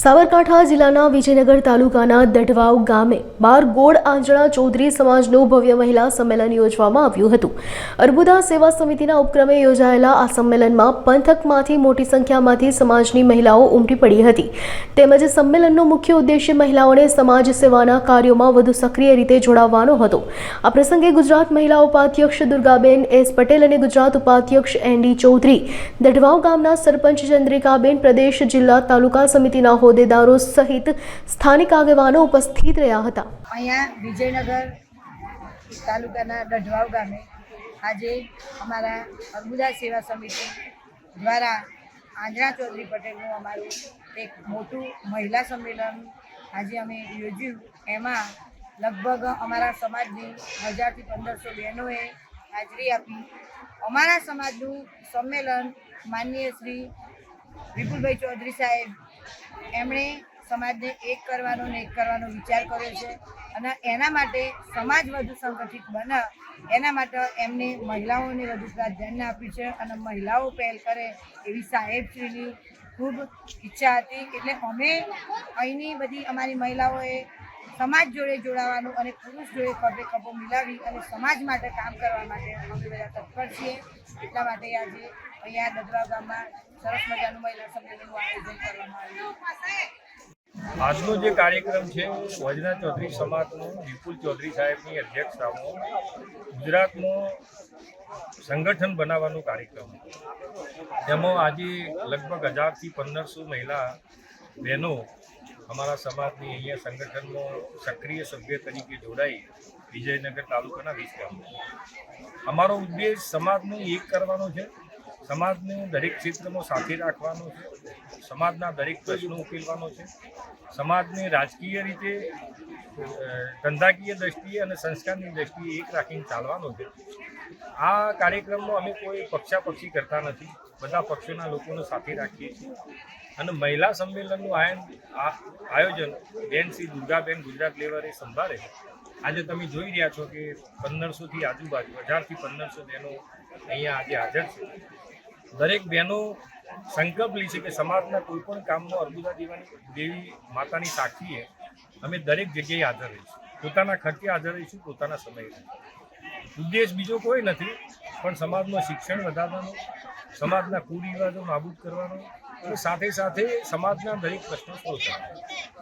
સાબરકાંઠા જિલ્લાના વિજયનગર તાલુકાના દઢવાવ ગામે બાર ગોળ આંજણા ચૌધરી સમાજનું ભવ્ય મહિલા સંમેલન યોજવામાં આવ્યું હતું. અર્બુદા સેવા સમિતિના ઉપક્રમે યોજાયેલા આ સંમેલનમાં પંથકમાંથી મોટી સંખ્યામાંથી સમાજની મહિલાઓ ઉમટી પડી હતી. તેમજ સંમેલનનો મુખ્ય ઉદ્દેશ્ય મહિલાઓને સમાજ સેવાના કાર્યોમાં વધુ સક્રિય રીતે જોડાવવાનો હતો. આ પ્રસંગે ગુજરાત મહિલા ઉપાધ્યક્ષ દુર્ગાબેન એસ પટેલ અને ગુજરાત ઉપાધ્યક્ષ એન ડી ચૌધરી દઢવાવ ગામના સરપંચ ચંદ્રિકાબેન, પ્રદેશ જિલ્લા તાલુકા સમિતિના હોદ્દેદારો સહિત સ્થાનિક આગેવાનો ઉપસ્થિત રહ્યા હતા. અહીંયા વિજયનગર તાલુકાના ડઢવાવ ગામે આજે અમારા અર્બુદા સેવા સમિતિ દ્વારા આંજણા ચૌધરી પટેલનું અમારું એક મોટું મહિલા સંમેલન આજે અમે યોજ્યું. એમાં લગભગ અમારા સમાજની હજારથી પંદરસો બહેનોએ હાજરી આપી. અમારા સમાજનું સંમેલન માનનીય શ્રી વિપુલભાઈ ચૌધરી સાહેબ એમણે સમાજને એક કરવાનો ને એક કરવાનો વિચાર કર્યો છે અને એના માટે સમાજ વધુ સંગઠિત બને. એના માટે એમને મહિલાઓને વધુ પ્રાધાન્ય આપ્યું છે અને મહિલાઓ પહેલ કરે એવી સાહેબશ્રીની ખૂબ ઈચ્છા હતી. એટલે અમે અહીંની બધી અમારી મહિલાઓએ સમાજ જોડે જોડાવાનું અને પુરુષ જોડે ખભે ખભો મિલાવી અને સમાજ માટે કામ કરવા માટે અમે બધા તત્પર છીએ. એટલા માટે આજે અહીંયા દદરા ગામમાં સરસ મજાનું મહિલા સંમેલનનું આયોજન કરવામાં આવ્યું. આજનો જે કાર્યક્રમ છે, વજના ચૌધરી સમાજનો, વિપુલ ચૌધરી સાહેબની અધ્યક્ષતામાં ગુજરાતનો સંગઠન બનાવવાનો કાર્યક્રમ. જેમાં આજે લગભગ હજારથી પંદરસો મહિલા બહેનો અમારા સમાજની અહીંયા સંગઠનનો સક્રિય સભ્ય તરીકે જોડાઈ વિજયનગર તાલુકાના વિસ્તારમાં અમારો ઉદ્દેશ સમાજને એક કરવાનો છે, સમાજને દરેક ક્ષેત્રમાં સાથે રાખવાનો છે, સમાજના દરેક પ્રશ્નો ઉકેલવાનો છે, સમાજને રાજકીય રીતે ધંધાકીય દ્રષ્ટિએ અને સંસ્કારની દ્રષ્ટિએ એક રાખીને ચાલવાનો છે. આ કાર્યક્રમમાં અમે કોઈ પક્ષાપક્ષી કરતા નથી. બધા પક્ષોના લોકોને સાથે રાખીએ છીએ. અને મહિલા સંમેલનનું આયન આયોજન બેન શ્રી દુર્ગાબેન ગુજરાત લેવરે સંભાળે આજે તમે જોઈ રહ્યા છો કે પંદરસોથી આજુબાજુ, હજારથી પંદરસો બહેનો અહીંયા આજે હાજર છે. દરેક બહેનો સંકલ્પ લે છે કે સમાજના કોઈ પણ કામનો અર્બુદા દેવાની દેવી માતાની સાક્ષીએ અમે દરેક જગ્યાએ હાજર રહીશું. પોતાના ખર્ચે હાજર રહીશું, પોતાના સમયે. રહીશું ઉદ્દેશ બીજો કોઈ નથી, પણ સમાજમાં શિક્ષણ વધારવાનો, સમાજના કુરિવાજો નાબૂદ કરવાનો અને સાથે સાથે સમાજના દરેક પ્રશ્નો સોલ્વ કરવાનો.